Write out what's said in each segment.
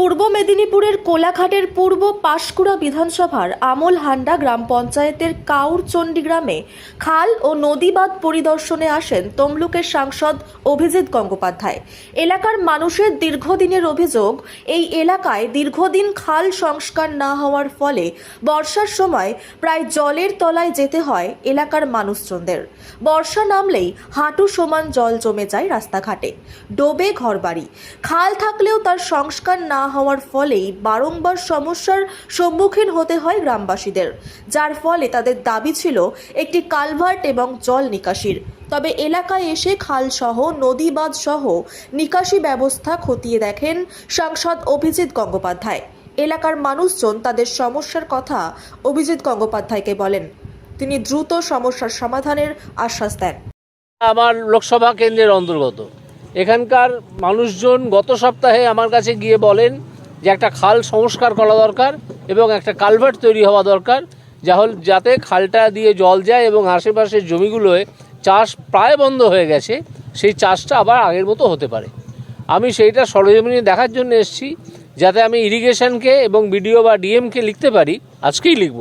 পূর্ব মেদিনীপুরের কোলাঘাটের পূর্ব পাশকুড়া বিধানসভার আমল হান্ডা গ্রাম পঞ্চায়েতের কাউরচণ্ডী গ্রামে খাল ও নদীবাঁধ পরিদর্শনে আসেন তমলুকের সাংসদ অভিজিৎ গঙ্গোপাধ্যায়। এলাকার মানুষের দীর্ঘদিনের অভিযোগ, এই এলাকায় দীর্ঘদিন খাল সংস্কার না হওয়ার ফলে বর্ষার সময় প্রায় জলের তলায় যেতে হয় এলাকার মানুষজনদের। বর্ষা নামলেই হাঁটু সমান জল জমে যায় রাস্তাঘাটে। ডোবে ঘরবাড়ি। খাল থাকলেও তার সংস্কার না হওয়ার ফলেই বারংবার সমস্যার সম্মুখীন হতে হয় গ্রামবাসীদের। যার ফলে তাদের দাবি ছিল একটি কালভার্ট এবং জল নিকাশির। তবে এলাকায় এসে খালসহ নদী বাঁধ সহ নিকাশি ব্যবস্থা খতিয়ে দেখেন সাংসদ অভিজিৎ গঙ্গোপাধ্যায়। এলাকার মানুষজন তাদের সমস্যার কথা অভিজিৎ গঙ্গোপাধ্যায়কে বলেন। তিনি দ্রুত সমস্যার সমাধানের আশ্বাস দেন। আমার লোকসভা কেন্দ্রের অন্তর্গত। এখানকার মানুষজন গত সপ্তাহে আমার কাছে গিয়ে বলেন যে একটা খাল সংস্কার করা দরকার এবং একটা কালভার্ট তৈরি হওয়া দরকার, যা হল যাতে খালটা দিয়ে জল যায় এবং আশেপাশের জমিগুলোয় চাষ প্রায় বন্ধ হয়ে গেছে, সেই চাষটা আবার আগের মতো হতে পারে। আমি সেইটা সরজমিনে দেখার জন্য এসেছি, যাতে আমি ইরিগেশনকে এবং বিডিও বা ডিএমকে লিখতে পারি, আজকেই লিখব।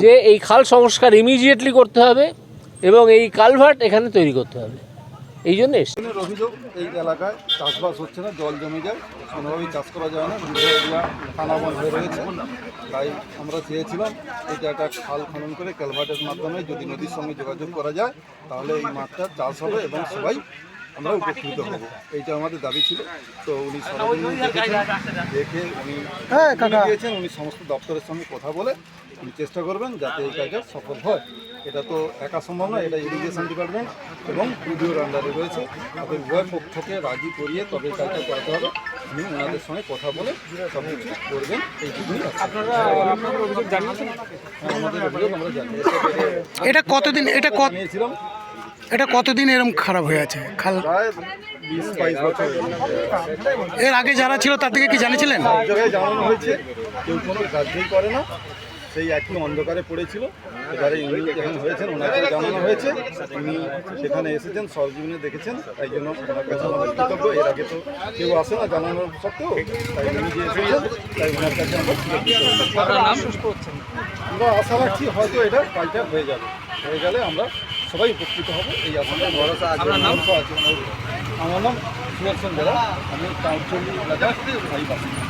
যে এই খাল সংস্কার ইমিডিয়েটলি করতে হবে এবং এই কালভার্ট এখানে তৈরি করতে হবে। এই জন্য? অভিযোগ এই এলাকায় চাষবাস হচ্ছে না, জল জমে যায়, কোনোভাবেই চাষ করা যায় না এরিয়া খানাবন হয়ে রয়েছে। তাই আমরা চেয়েছিলাম এটা একটা খাল খনন করে ক্যালভার্টের মাধ্যমে যদি নদীর সঙ্গে যোগাযোগ করা যায়, তাহলে এই মাঠটা চাষ হবে এবং সবাই আমরা উপকৃত হব। এইটা আমাদের দাবি ছিল। তো উনি দেখে উনি দিয়েছেন উনি সমস্ত দপ্তরের সঙ্গে কথা বলে উনি চেষ্টা করবেন যাতে এই কাজটা সফল হয়। এটা তো একা সম্ভব নয় এটা ইরিগেশন ডিপার্টমেন্ট এবং ভিডিওর আন্ডারে রয়েছে। তাদের উভয় পক্ষকে রাজি করিয়ে তবে এই কাজটা করাতে হবে। উনি ওনাদের সঙ্গে কথা বলে সব কিছু করবেন আপনারা অভিযোগ জানিয়েছেন? আমাদের অভিযোগ আমরা জানিয়েছি এটা কতদিন এটা কত জানিয়েছিলাম এটা কতদিন এরকম খারাপ হয়ে আছে? খাল এর আগে যারা ছিল তার থেকে কি জানিয়েছিলেন? জানানো হয়েছে, কেউ করে না। সেই একই অন্ধকারে পড়েছিল। এবারে ইনি যখন হয়েছেন, ওনাকে জানানো হয়েছে। উনি সেখানে এসেছেন সরজমিনে দেখেছেন। তাই জন্য ওনার কাছে আমাদের কৃতজ্ঞ। এর আগে তো কেউ আসে না জানানোর সত্ত্বেও। তাই উনি যে এসেছেন, তাই ওনার কাছে আমরা। আমরা আশা রাখছি হয়তো এটা কাজটা হয়ে যাবে। হয়ে গেলে আমরা সবাই উপকৃত হব এই আশাটা ভরসা আছে। আমার নাম সুদর্শন বেলা। আমি কাউন্সিল এলাকার স্থায়ী বাসিন্দা